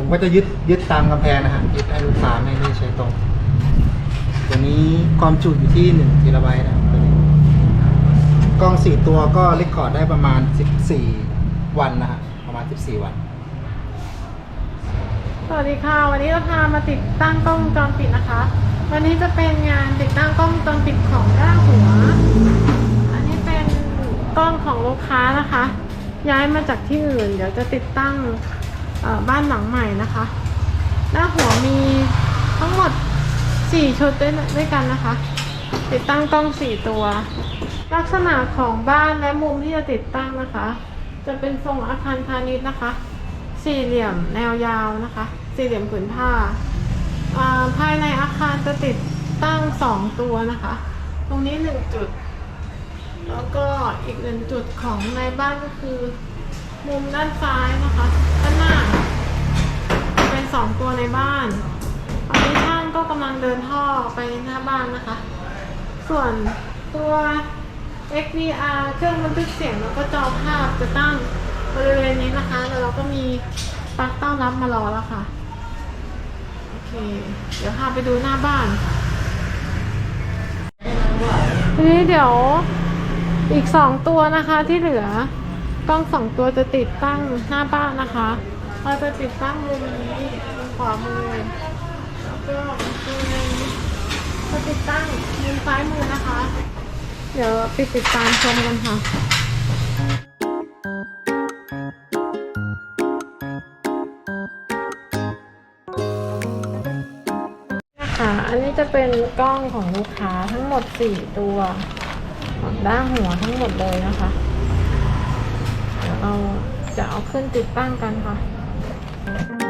ผมก็จะยึดยึดตามกำแพงนะฮะยึดให้ลูกค้าไม่ไม่ใช้ตรง ตัวนี้ความจุอยู่ที่หนึ่งกิโลไบต์นะครับกล้องสี่ตัวก็เรคคอร์ดได้ประมาณสิบสี่วันนะฮะประมาณสิบสี่วัน สวัสดีค่ะ วันนี้เราพามาติดตั้งกล้องวงจรปิดนะคะ วันนี้จะเป็นงานติดตั้งกล้องวงจรปิดของด้านหัว อันนี้เป็นกล้องของลูกค้านะคะ ย้ายมาจากที่อื่น เดี๋ยวจะติดตั้ง บ้านหลังใหม่นะคะด้าหัวมีทั้งหมด 4 ชุดด้วยด้วยกันนะคะ ติดตั้งกล้อง 4 ตัว ลักษณะของบ้านและมุมที่จะติดตั้งนะคะ จะเป็นทรงอาคารพาณิชย์นะคะ สี่เหลี่ยมแนวยาวนะคะ สี่เหลี่ยมผืนผ้า ภายในอาคารจะติดตั้งสองตัวนะคะ ตรงนี้หนึ่งจุด แล้วก็อีกหนึ่งจุดของในบ้านก็คือ มุมด้านซ้ายนะคะ ด้านหน้า เป็นสองตัวในบ้านตอนนี้ช่างก็กำลังเดินท่อไปหน้าบ้านนะคะ ส่วนตัว XVR เครื่องบันทึกเสียงแล้วก็จอภาพจะตั้งบริเวณนี้นะคะ แล้วเราก็มีปลั๊กต้อนรับมารอแล้วค่ะ โอเค เดี๋ยวพาไปดูหน้าบ้านทีนี้เดี๋ยวอีกสองตัวนะคะที่เหลือ กล้องสองตัวจะติดตั้งหน้าบ้านนะคะเราจะติดตั้งมุมนี้มุมขวามือแล้วก็ตัวนึงจะติดตั้งมุมซ้ายมือนะคะ เดี๋ยวไปติดตามชมกันค่ะค่ะอันนี้จะเป็นกล้องของลูกค้าทั้งหมด 4 ตัวด้านหัวทั้งหมดเลยนะคะ เอาจะเอาขึ้นติดตั้งกันค่ะ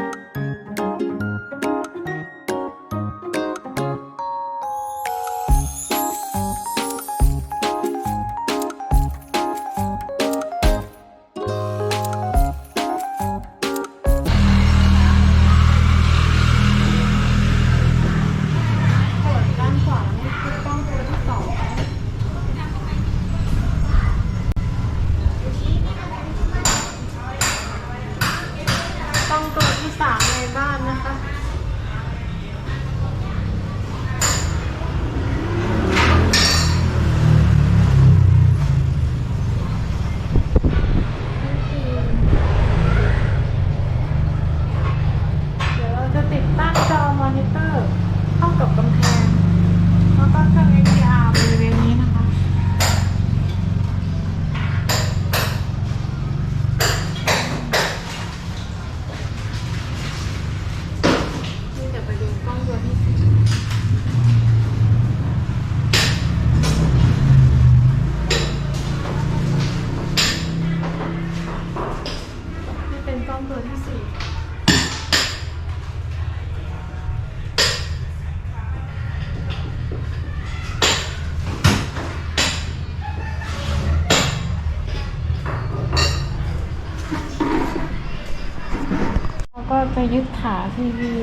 จะยึดขาทีวี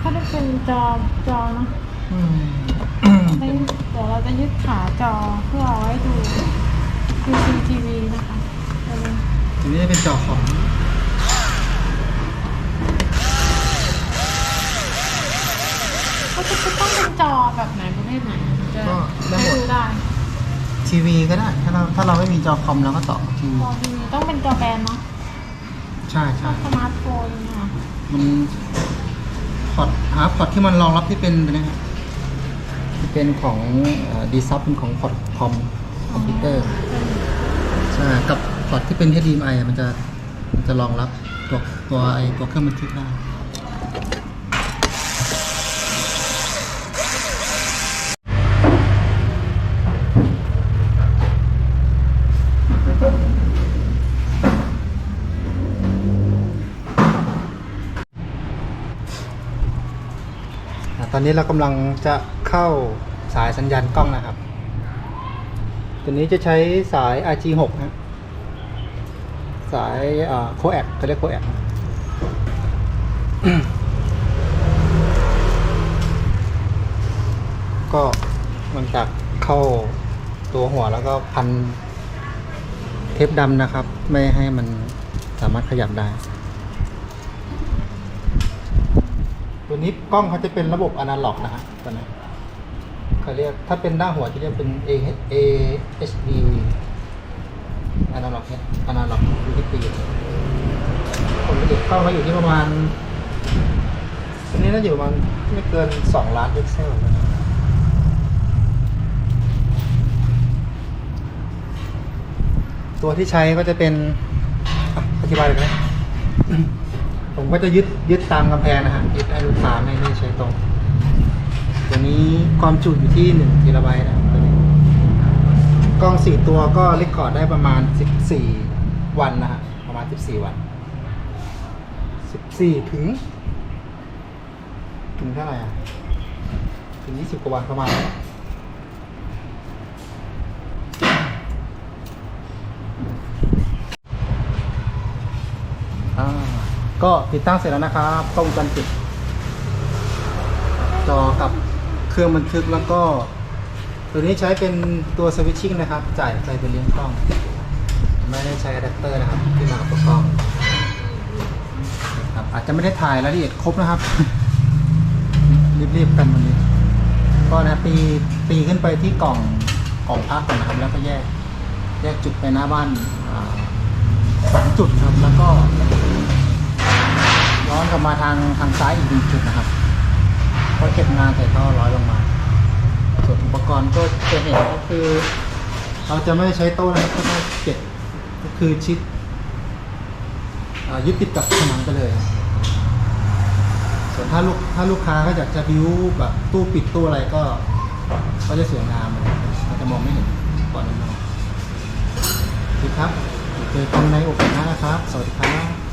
ถ้าได้เป็นจอจอเนอะได้เดี๋ยวเราจะยึดขาจอเพื่อเอาไว้ดู CCTV นะคะเดี๋ยวนะอันนี้จะเป็นจอคอมก็จะต้องเป็นจอแบบไหนประเภทไหนจะก็ได้หมดดูได้ทีวีก็ได้ ถ้าเราถ้าเราไม่มีจอคอมเราก็ต่อทีวี จอทีวีต้องเป็นจอแบนเนาะ ใช่ใช่สมาร์ทโฟนค่ะมันพอร์ตหาพอร์ตที่มันรองรับที่เป็นตัวนี้ครับที่เป็นของดีซับเป็นของพอร์ตคอมคอมพิวเตอร์ใช่กับพอร์ตที่เป็น HDMI อะมันจะมันจะรองรับตัวตัวไอตัวเครื่องบันทึกได้ อนนี้เรากำลังจะเข้าสายสัญญาณกล้องนะครับ ตัวนี้จะใช้สาย RG6 นะสายโคแอกเขาเรียกโคแอกก็มันจากเข้าตัวหัวแล้วก็พันเทปดำนะครับ ไม่ให้มันสามารถขยับได้ ตัวนี้กล้องเขาจะเป็นระบบอนาล็อกนะฮะตัวนี้เขาเรียกถ้าเป็นด้านหัวจะเรียกเป็น A A H D อนาล็อกเนี่ยอนาล็อกยูนิตีผลละเอียดกล้องเขาอยู่ที่ประมาณตัวนี้น่าจะอยู่ประมาณไม่เกินสองล้านพิกเซลนะตัวที่ใช้ก็จะเป็นอธิบายเลยไหม ผมก็จะยึดยึดตามกำแพงนะฮะยึดให้ลูกค้าไม่ไม่ใช้ตรง ตัวนี้ความจุอยู่ที่หนึ่งกิโลไบต์นะครับตัวนี้กล้องสี่ตัวก็เรคคอร์ดได้ประมาณสิบสี่วันนะฮะประมาณสิบสี่วันสิบสี่ถึง ถึงเท่าไหร่อะถึงยี่สิบกว่าวันประมาณอ่า ก็ติดตั้งเสร็จแล้วนะครับกล้องวงจรปิด จอกับเครื่องบันทึกแล้วก็ ตัวนี้ใช้เป็นตัวสวิตชิ่งนะครับ จ่ายใจเป็นเลี้ยงกล้อง ไม่ได้ใช้อะแดปเตอร์นะครับ ที่มากับกล้องครับอาจจะไม่ได้ถ่ายรายละเอียดครบนะครับ รีบๆกันวันนี้ ก็นะตีตีขึ้นไปที่กล่องกล่องพักก่อนนะครับ แล้วก็แยก แยกจุดไปหน้าบ้านสองจุดครับแล้วก็ ย้อนกลับมาทางทางซ้ายอีกหนึ่งจุดนะครับก็เก็บงานใส่ท่อร้อยลงมา ส่วนอุปกรณ์ก็จะเห็นก็คือ เราจะไม่ใช้โต๊ะนะครับก็ต้องเก็บก็คือชิดยึดติดกับผนังไปเลย ส่วนถ้าลูกถ้าลูกค้าก็อยากจะบิวแบบตู้ปิดตู้อะไรก็ ก็จะสวยงามมันจะมองไม่เห็นก่อนนั้นเนาะดีครับเจอกันในโอกาสหน้านะครับ สวัสดีครับ